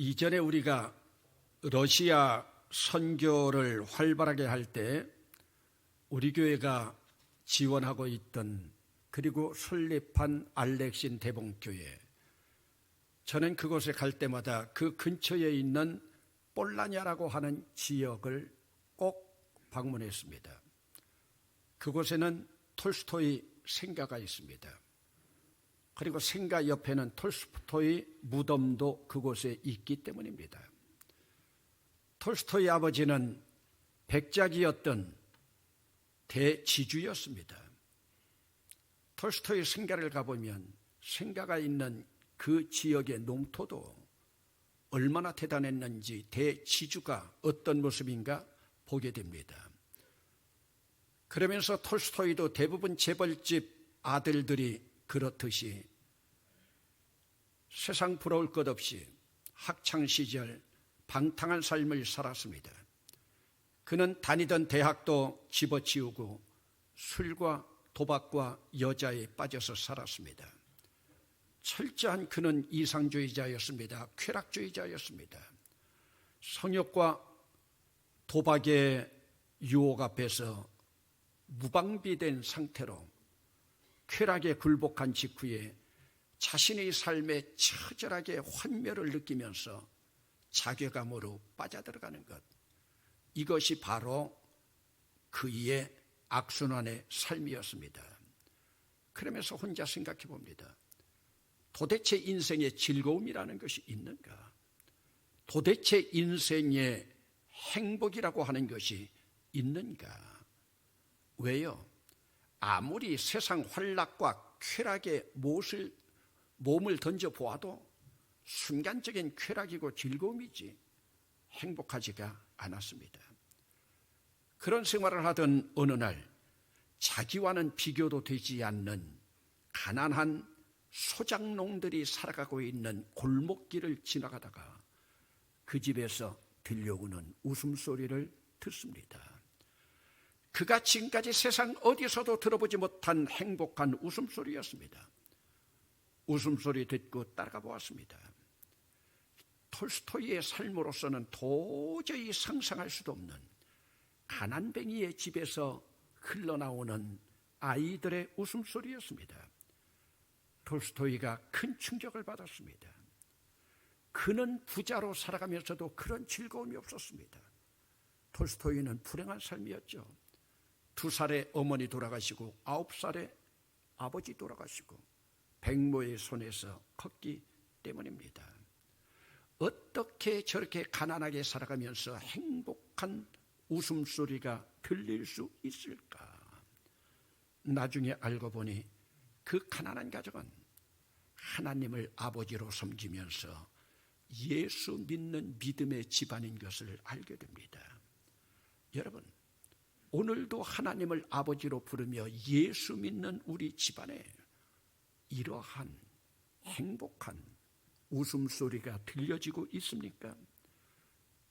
이전에 우리가 러시아 선교를 활발하게 할 때 우리 교회가 지원하고 있던 그리고 설립한 알렉신 대봉교회 저는 그곳에 갈 때마다 그 근처에 있는 볼라냐라고 하는 지역을 꼭 방문했습니다. 그곳에는 톨스토이 생가가 있습니다. 그리고 생가 옆에는 톨스토이 무덤도 그곳에 있기 때문입니다. 톨스토이 아버지는 백작이었던 대지주였습니다. 톨스토이 생가를 가보면 생가가 있는 그 지역의 농토도 얼마나 대단했는지 대지주가 어떤 모습인가 보게 됩니다. 그러면서 톨스토이도 대부분 재벌집 아들들이 그렇듯이 세상 부러울 것 없이 학창 시절 방탕한 삶을 살았습니다. 그는 다니던 대학도 집어치우고 술과 도박과 여자에 빠져서 살았습니다. 철저한 그는 이상주의자였습니다. 쾌락주의자였습니다. 성욕과 도박의 유혹 앞에서 무방비된 상태로 쾌락에 굴복한 직후에 자신의 삶에 처절하게 환멸을 느끼면서 자괴감으로 빠져들어가는 것. 이것이 바로 그의 악순환의 삶이었습니다. 그러면서 혼자 생각해 봅니다. 도대체 인생의 즐거움이라는 것이 있는가? 도대체 인생의 행복이라고 하는 것이 있는가? 왜요? 아무리 세상 환락과 쾌락에 못을, 몸을 던져 보아도 순간적인 쾌락이고 즐거움이지 행복하지가 않았습니다. 그런 생활을 하던 어느 날 자기와는 비교도 되지 않는 가난한 소장농들이 살아가고 있는 골목길을 지나가다가 그 집에서 들려오는 웃음소리를 듣습니다. 그가 지금까지 세상 어디서도 들어보지 못한 행복한 웃음소리였습니다. 웃음소리 듣고 따라가 보았습니다. 톨스토이의 삶으로서는 도저히 상상할 수도 없는 가난뱅이의 집에서 흘러나오는 아이들의 웃음소리였습니다. 톨스토이가 큰 충격을 받았습니다. 그는 부자로 살아가면서도 그런 즐거움이 없었습니다. 톨스토이는 불행한 삶이었죠. 두 살에 어머니 돌아가시고 아홉 살에 아버지 돌아가시고 백모의 손에서 컸기 때문입니다. 어떻게 저렇게 가난하게 살아가면서 행복한 웃음소리가 들릴 수 있을까? 나중에 알고 보니 그 가난한 가족은 하나님을 아버지로 섬기면서 예수 믿는 믿음의 집안인 것을 알게 됩니다. 여러분, 오늘도 하나님을 아버지로 부르며 예수 믿는 우리 집안에 이러한 행복한 웃음소리가 들려지고 있습니까?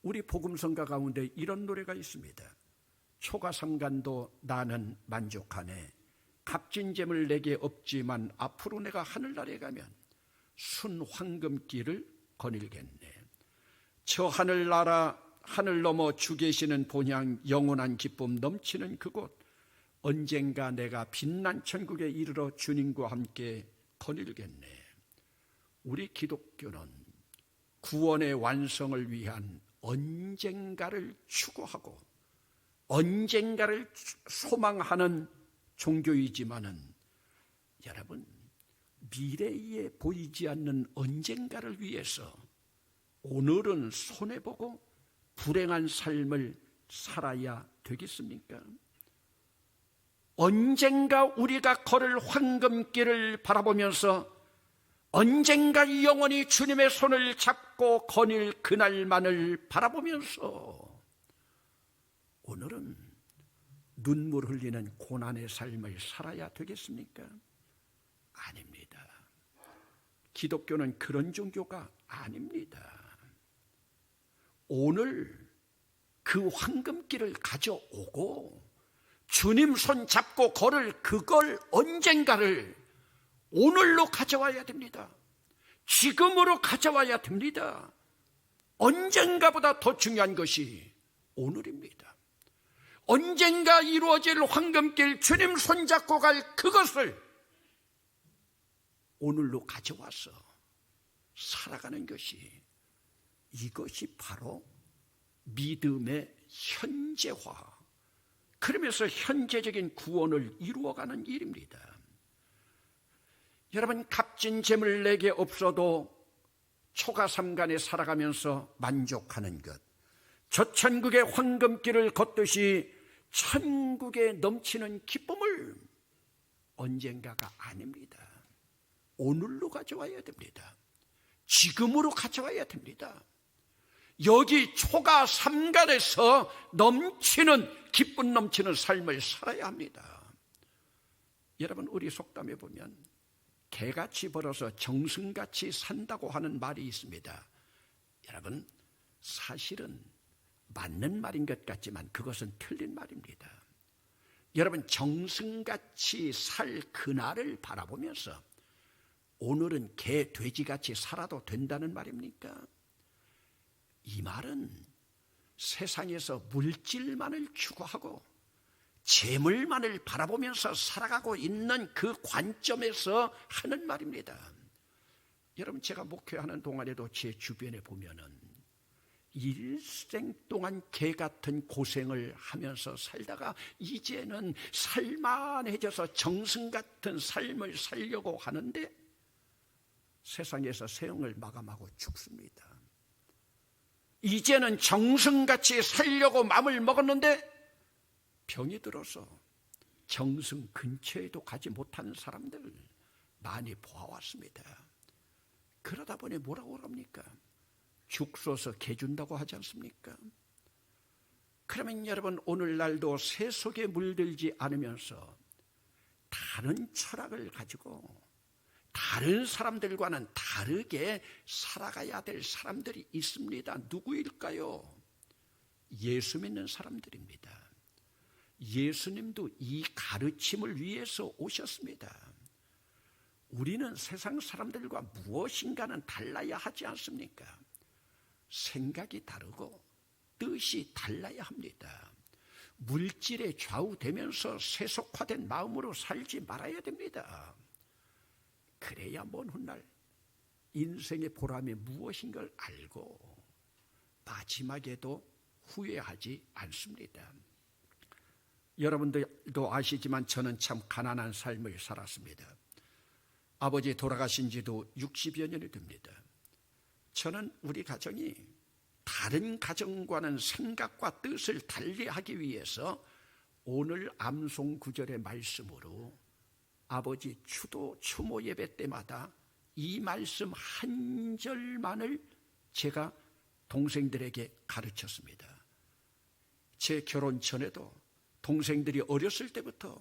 우리 복음성가 가운데 이런 노래가 있습니다. 초가상간도 나는 만족하네. 값진 재물 내게 없지만 앞으로 내가 하늘나라에 가면 순 황금길을 거닐겠네. 저 하늘나라 하늘 넘어 주 계시는 본향 영원한 기쁨 넘치는 그곳 언젠가 내가 빛난 천국에 이르러 주님과 함께 거닐겠네. 우리 기독교는 구원의 완성을 위한 언젠가를 추구하고 언젠가를 소망하는 종교이지만은 여러분 미래에 보이지 않는 언젠가를 위해서 오늘은 손해보고 불행한 삶을 살아야 되겠습니까? 언젠가 우리가 걸을 황금길을 바라보면서 언젠가 영원히 주님의 손을 잡고 거닐 그날만을 바라보면서 오늘은 눈물 흘리는 고난의 삶을 살아야 되겠습니까? 아닙니다. 기독교는 그런 종교가 아닙니다. 오늘 그 황금길을 가져오고 주님 손 잡고 걸을 그걸 언젠가를 오늘로 가져와야 됩니다. 지금으로 가져와야 됩니다. 언젠가보다 더 중요한 것이 오늘입니다. 언젠가 이루어질 황금길 주님 손잡고 갈 그것을 오늘로 가져와서 살아가는 것이 이것이 바로 믿음의 현재화. 그러면서 현재적인 구원을 이루어가는 일입니다. 여러분 값진 재물 내게 없어도 초가 삼간에 살아가면서 만족하는 것. 저 천국의 황금길을 걷듯이 천국에 넘치는 기쁨을 언젠가가 아닙니다. 오늘로 가져와야 됩니다. 지금으로 가져와야 됩니다. 여기 초가 삼간에서 넘치는 기쁨 넘치는 삶을 살아야 합니다. 여러분 우리 속담에 보면 개같이 벌어서 정승같이 산다고 하는 말이 있습니다. 여러분 사실은 맞는 말인 것 같지만 그것은 틀린 말입니다. 여러분 정승같이 살 그날을 바라보면서 오늘은 개, 돼지같이 살아도 된다는 말입니까? 이 말은 세상에서 물질만을 추구하고 재물만을 바라보면서 살아가고 있는 그 관점에서 하는 말입니다. 여러분 제가 목회하는 동안에도 제 주변에 보면은 일생 동안 개 같은 고생을 하면서 살다가 이제는 살만해져서 정승 같은 삶을 살려고 하는데 세상에서 세영을 마감하고 죽습니다. 이제는 정승같이 살려고 마음을 먹었는데 병이 들어서 정승 근처에도 가지 못하는 사람들 많이 보아왔습니다. 그러다 보니 뭐라고 그럽니까? 죽소서 개준다고 하지 않습니까? 그러면 여러분 오늘날도 새 속에 물들지 않으면서 다른 철학을 가지고 다른 사람들과는 다르게 살아가야 될 사람들이 있습니다. 누구일까요? 예수 믿는 사람들입니다. 예수님도 이 가르침을 위해서 오셨습니다. 우리는 세상 사람들과 무엇인가는 달라야 하지 않습니까? 생각이 다르고 뜻이 달라야 합니다. 물질에 좌우되면서 세속화된 마음으로 살지 말아야 됩니다. 그래야 먼 훗날 인생의 보람이 무엇인 걸 알고 마지막에도 후회하지 않습니다. 여러분들도 아시지만 저는 참 가난한 삶을 살았습니다. 아버지 돌아가신 지도 60여 년이 됩니다. 저는 우리 가정이 다른 가정과는 생각과 뜻을 달리하기 위해서 오늘 암송 구절의 말씀으로 아버지 추도 추모 예배 때마다 이 말씀 한 절만을 제가 동생들에게 가르쳤습니다. 제 결혼 전에도 동생들이 어렸을 때부터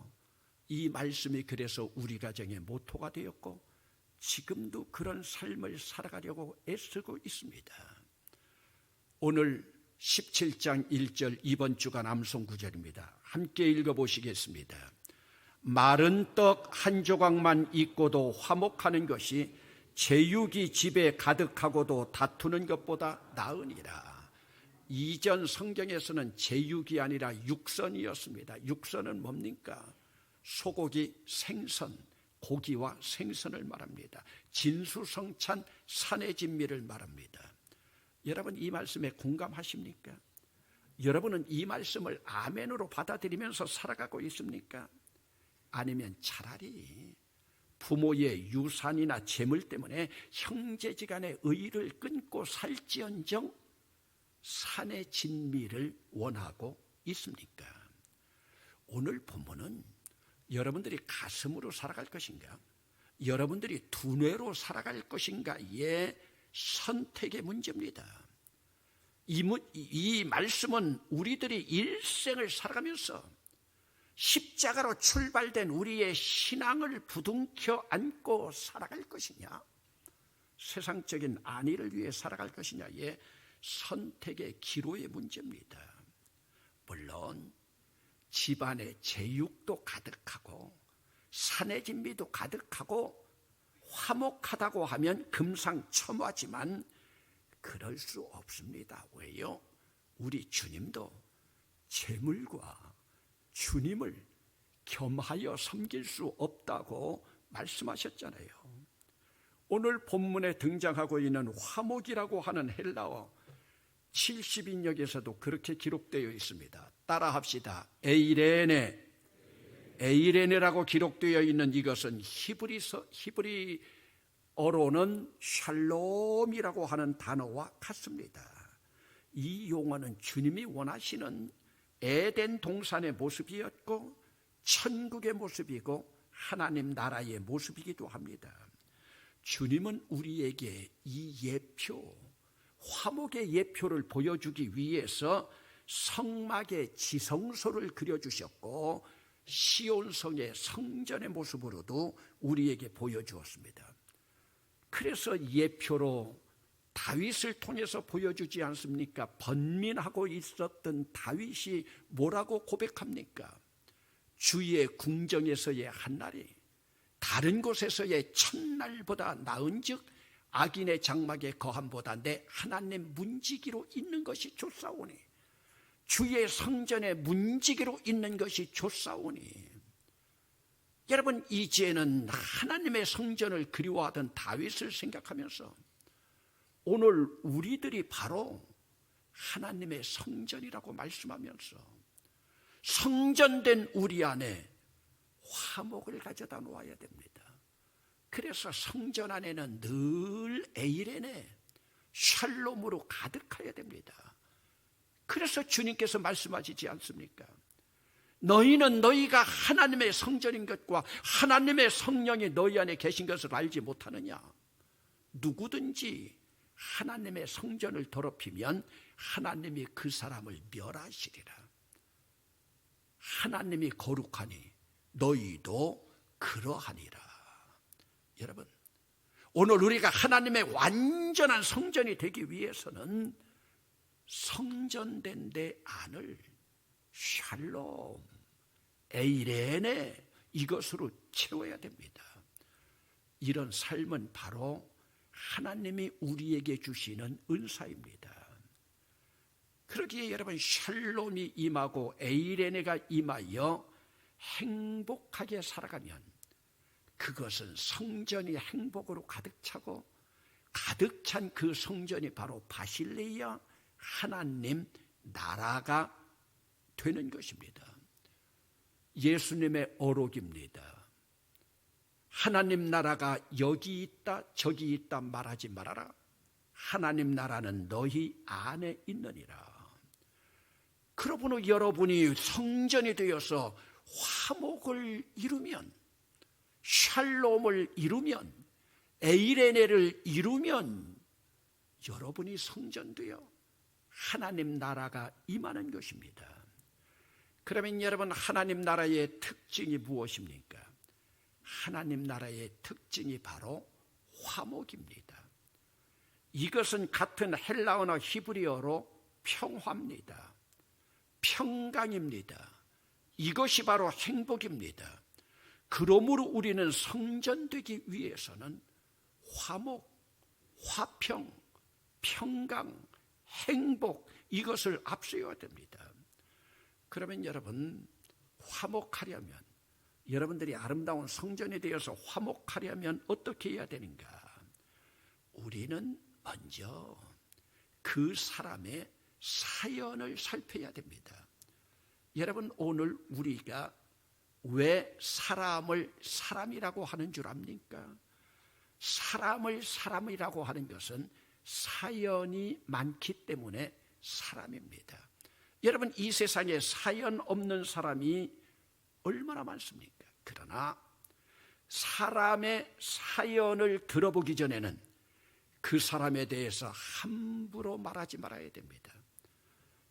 이 말씀이 그래서 우리 가정의 모토가 되었고 지금도 그런 삶을 살아가려고 애쓰고 있습니다. 오늘 17장 1절 이번 주간 암송 구절입니다. 함께 읽어보시겠습니다. 마른 떡 한 조각만 있고도 화목하는 것이 제육이 집에 가득하고도 다투는 것보다 나으니라. 이전 성경에서는 제육이 아니라 육선이었습니다. 육선은 뭡니까? 소고기, 생선, 고기와 생선을 말합니다. 진수성찬 산의 진미를 말합니다. 여러분 이 말씀에 공감하십니까? 여러분은 이 말씀을 아멘으로 받아들이면서 살아가고 있습니까? 아니면 차라리 부모의 유산이나 재물 때문에 형제지간의 의를 끊고 살지언정 산의 진미를 원하고 있습니까? 오늘 본문은 여러분들이 가슴으로 살아갈 것인가? 여러분들이 두뇌로 살아갈 것인가의 선택의 문제입니다. 이, 이 말씀은 우리들이 일생을 살아가면서 십자가로 출발된 우리의 신앙을 부둥켜 안고 살아갈 것이냐? 세상적인 안위를 위해 살아갈 것이냐의 선택의 기로의 문제입니다. 물론 집안에 제육도 가득하고 산의 진미도 가득하고 화목하다고 하면 금상첨화지만 그럴 수 없습니다. 왜요? 우리 주님도 재물과 주님을 겸하여 섬길 수 없다고 말씀하셨잖아요. 오늘 본문에 등장하고 있는 화목이라고 하는 헬라어 70인역에서도 그렇게 기록되어 있습니다. 따라 합시다. 에이레네. 에이레네라고 기록되어 있는 이것은 히브리서, 히브리어로는 샬롬이라고 하는 단어와 같습니다. 이 용어는 주님이 원하시는 에덴 동산의 모습이었고 천국의 모습이고 하나님 나라의 모습이기도 합니다. 주님은 우리에게 이 예표, 화목의 예표를 보여주기 위해서 성막의 지성소를 그려주셨고 시온성의 성전의 모습으로도 우리에게 보여주었습니다. 그래서 예표로 다윗을 통해서 보여주지 않습니까? 번민하고 있었던 다윗이 뭐라고 고백합니까? 주의 궁정에서의 한날이 다른 곳에서의 첫날보다 나은즉 악인의 장막에 거함보다 내 하나님 문지기로 있는 것이 좋사오니 주의 성전에 문지기로 있는 것이 좋사오니 여러분 이제는 하나님의 성전을 그리워하던 다윗을 생각하면서 오늘 우리들이 바로 하나님의 성전이라고 말씀하면서 성전된 우리 안에 화목을 가져다 놓아야 됩니다. 그래서 성전 안에는 늘 에이레네 샬롬으로 가득해야 됩니다. 그래서 주님께서 말씀하시지 않습니까? 너희는 너희가 하나님의 성전인 것과 하나님의 성령이 너희 안에 계신 것을 알지 못하느냐? 누구든지 하나님의 성전을 더럽히면 하나님이 그 사람을 멸하시리라. 하나님이 거룩하니 너희도 그러하니라. 여러분, 오늘 우리가 하나님의 완전한 성전이 되기 위해서는 성전된 데 안을 샬롬, 에이레네 이것으로 채워야 됩니다. 이런 삶은 바로 하나님이 우리에게 주시는 은사입니다. 그러기에 여러분 샬롬이 임하고 에이레네가 임하여 행복하게 살아가면 그것은 성전이 행복으로 가득 차고 가득 찬 그 성전이 바로 바실레이아 하나님 나라가 되는 것입니다. 예수님의 어록입니다. 하나님 나라가 여기 있다 저기 있다 말하지 말아라. 하나님 나라는 너희 안에 있느니라. 그러므로 여러분이 성전이 되어서 화목을 이루면 샬롬을 이루면 에이레네를 이루면 여러분이 성전되어 하나님 나라가 임하는 것입니다. 그러면 여러분 하나님 나라의 특징이 무엇입니까? 하나님 나라의 특징이 바로 화목입니다. 이것은 같은 헬라어나 히브리어로 평화입니다. 평강입니다. 이것이 바로 행복입니다. 그러므로 우리는 성전되기 위해서는 화목, 화평, 평강, 행복 이것을 앞세워야 됩니다. 그러면 여러분 화목하려면 여러분들이 아름다운 성전에 대해서 화목하려면 어떻게 해야 되는가? 우리는 먼저 그 사람의 사연을 살펴야 됩니다. 여러분 오늘 우리가 왜 사람을 사람이라고 하는 줄 압니까? 사람을 사람이라고 하는 것은 사연이 많기 때문에 사람입니다. 여러분 이 세상에 사연 없는 사람이 얼마나 많습니까? 그러나 사람의 사연을 들어보기 전에는 그 사람에 대해서 함부로 말하지 말아야 됩니다.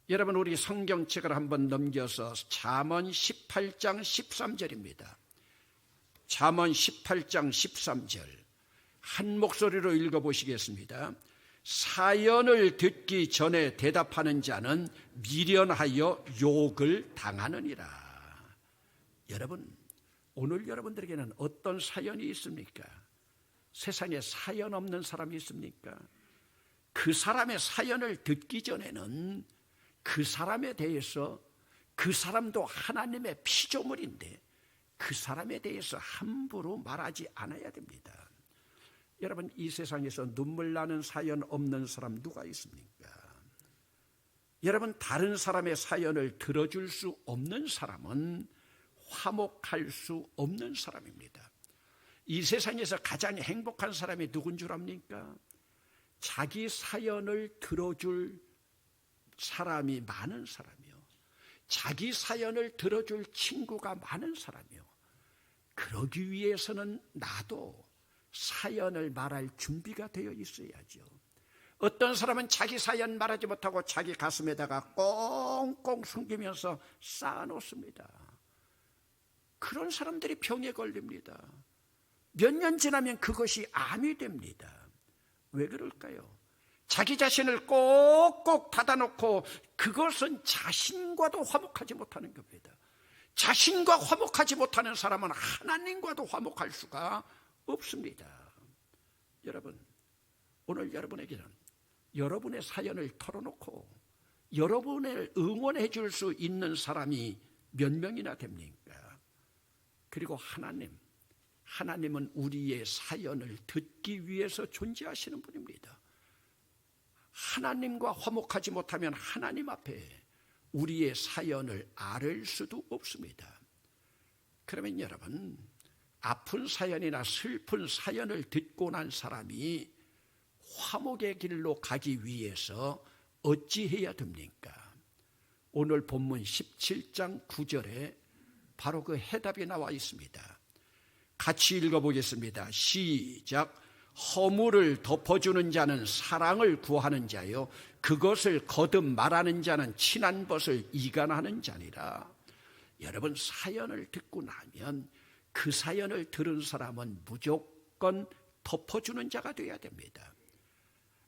여러분 우리 성경책을 한번 넘겨서 잠언 18장 13절입니다. 잠언 18장 13절 한 목소리로 읽어 보시겠습니다. 사연을 듣기 전에 대답하는 자는 미련하여 욕을 당하느니라. 여러분 오늘 여러분들에게는 어떤 사연이 있습니까? 세상에 사연 없는 사람이 있습니까? 그 사람의 사연을 듣기 전에는 그 사람에 대해서 그 사람도 하나님의 피조물인데 그 사람에 대해서 함부로 말하지 않아야 됩니다. 여러분 이 세상에서 눈물 나는 사연 없는 사람 누가 있습니까? 여러분 다른 사람의 사연을 들어줄 수 없는 사람은 화목할 수 없는 사람입니다. 이 세상에서 가장 행복한 사람이 누군 줄 압니까? 자기 사연을 들어줄 사람이 많은 사람이요. 자기 사연을 들어줄 친구가 많은 사람이요. 그러기 위해서는 나도 사연을 말할 준비가 되어 있어야죠. 어떤 사람은 자기 사연 말하지 못하고 자기 가슴에다가 꽁꽁 숨기면서 쌓아놓습니다. 그런 사람들이 병에 걸립니다. 몇 년 지나면 그것이 암이 됩니다. 왜 그럴까요? 자기 자신을 꼭꼭 닫아놓고 그것은 자신과도 화목하지 못하는 겁니다. 자신과 화목하지 못하는 사람은 하나님과도 화목할 수가 없습니다. 여러분, 오늘 여러분에게는 여러분의 사연을 털어놓고 여러분을 응원해 줄 수 있는 사람이 몇 명이나 됩니까? 그리고 하나님, 하나님은 우리의 사연을 듣기 위해서 존재하시는 분입니다. 하나님과 화목하지 못하면 하나님 앞에 우리의 사연을 아를 수도 없습니다. 그러면 여러분, 아픈 사연이나 슬픈 사연을 듣고 난 사람이 화목의 길로 가기 위해서 어찌해야 됩니까? 오늘 본문 17장 9절에 바로 그 해답이 나와 있습니다. 같이 읽어보겠습니다. 시작. 허물을 덮어주는 자는 사랑을 구하는 자요. 그것을 거듭 말하는 자는 친한 것을 이간하는 자니라. 여러분, 사연을 듣고 나면 그 사연을 들은 사람은 무조건 덮어주는 자가 되어야 됩니다.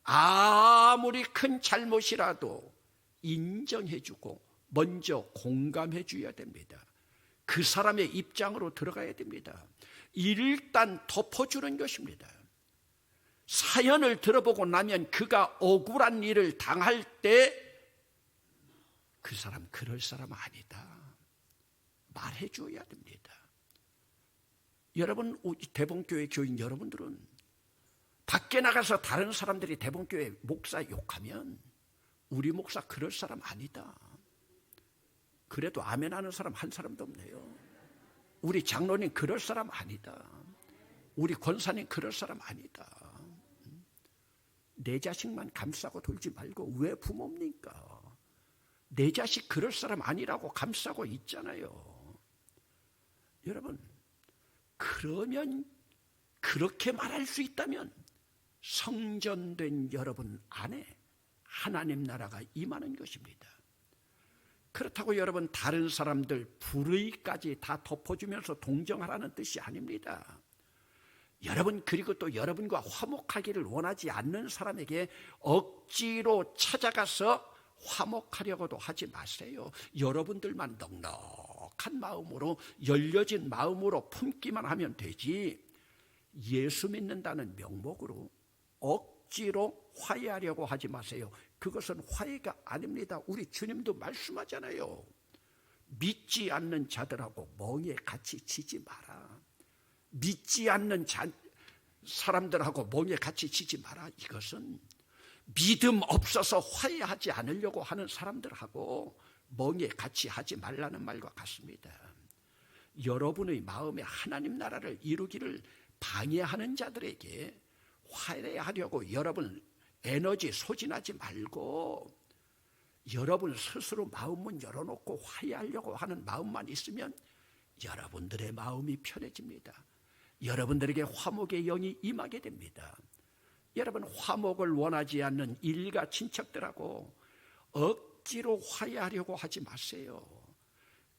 아무리 큰 잘못이라도 인정해주고 먼저 공감해줘야 됩니다. 그 사람의 입장으로 들어가야 됩니다. 일단 덮어주는 것입니다. 사연을 들어보고 나면 그가 억울한 일을 당할 때 그 사람 그럴 사람 아니다. 말해 줘야 됩니다. 여러분, 대봉교회 교인 여러분들은 밖에 나가서 다른 사람들이 대봉교회 목사 욕하면 우리 목사 그럴 사람 아니다. 그래도 아멘 하는 사람 한 사람도 없네요. 우리 장로님 그럴 사람 아니다. 우리 권사님 그럴 사람 아니다. 내 자식만 감싸고 돌지 말고 왜 부모입니까? 내 자식 그럴 사람 아니라고 감싸고 있잖아요. 여러분, 그러면 그렇게 말할 수 있다면 성전된 여러분 안에 하나님 나라가 임하는 것입니다. 그렇다고 여러분 다른 사람들 불의까지 다 덮어주면서 동정하라는 뜻이 아닙니다. 여러분 그리고 또 여러분과 화목하기를 원하지 않는 사람에게 억지로 찾아가서 화목하려고도 하지 마세요. 여러분들만 넉넉한 마음으로 열려진 마음으로 품기만 하면 되지. 예수 믿는다는 명목으로 억지로 화해하려고 하지 마세요. 그것은 화해가 아닙니다. 우리 주님도 말씀하잖아요. 믿지 않는 자들하고 멍에 같이 치지 마라. 믿지 않는 자, 사람들하고 멍에 같이 치지 마라. 이것은 믿음 없어서 화해하지 않으려고 하는 사람들하고 멍에 같이 하지 말라는 말과 같습니다. 여러분의 마음에 하나님 나라를 이루기를 방해하는 자들에게 화해하려고 여러분 에너지 소진하지 말고 여러분 스스로 마음문 열어놓고 화해하려고 하는 마음만 있으면 여러분들의 마음이 편해집니다. 여러분들에게 화목의 영이 임하게 됩니다. 여러분 화목을 원하지 않는 일가 친척들하고 억지로 화해하려고 하지 마세요.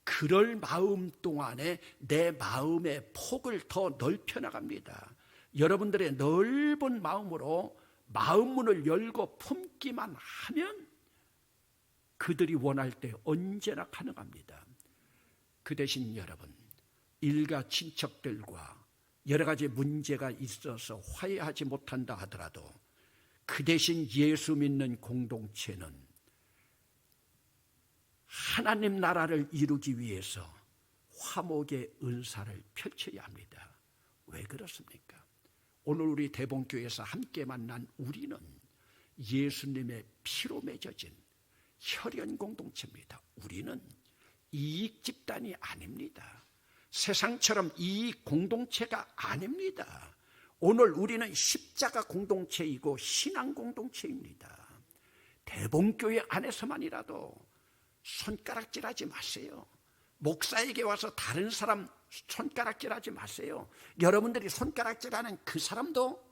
그럴 마음 동안에 내 마음의 폭을 더 넓혀 나갑니다. 여러분들의 넓은 마음으로 마음 문을 열고 품기만 하면 그들이 원할 때 언제나 가능합니다. 그 대신 여러분, 일가 친척들과 여러 가지 문제가 있어서 화해하지 못한다 하더라도 그 대신 예수 믿는 공동체는 하나님 나라를 이루기 위해서 화목의 은사를 펼쳐야 합니다. 왜 그렇습니까? 오늘 우리 대봉교에서 함께 만난 우리는 예수님의 피로 맺어진 혈연 공동체입니다. 우리는 이익 집단이 아닙니다. 세상처럼 이익 공동체가 아닙니다. 오늘 우리는 십자가 공동체이고 신앙 공동체입니다. 대봉교회 안에서만이라도 손가락질하지 마세요. 목사에게 와서 다른 사람 손가락질 하지 마세요. 여러분들이 손가락질 하는 그 사람도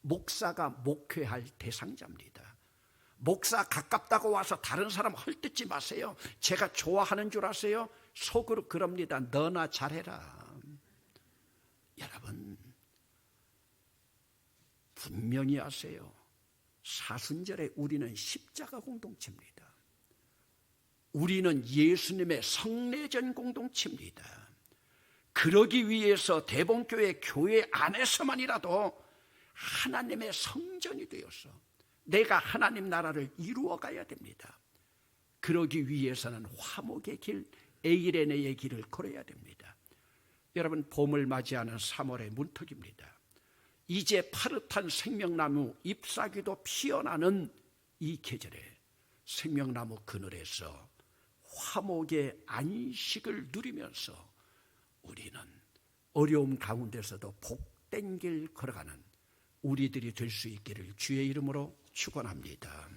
목사가 목회할 대상자입니다. 목사 가깝다고 와서 다른 사람 헐뜯지 마세요. 제가 좋아하는 줄 아세요? 속으로 그럽니다. 너나 잘해라. 여러분, 분명히 아세요. 사순절에 우리는 십자가 공동체입니다. 우리는 예수님의 성례전 공동체입니다. 그러기 위해서 대봉교회 교회 안에서만이라도 하나님의 성전이 되어서 내가 하나님 나라를 이루어 가야 됩니다. 그러기 위해서는 화목의 길, 에이레네의 길을 걸어야 됩니다. 여러분 봄을 맞이하는 3월의 문턱입니다. 이제 파릇한 생명나무 잎사귀도 피어나는 이 계절에 생명나무 그늘에서 화목의 안식을 누리면서 우리는 어려움 가운데서도 복된 길 걸어가는 우리들이 될 수 있기를 주의 이름으로 축원합니다.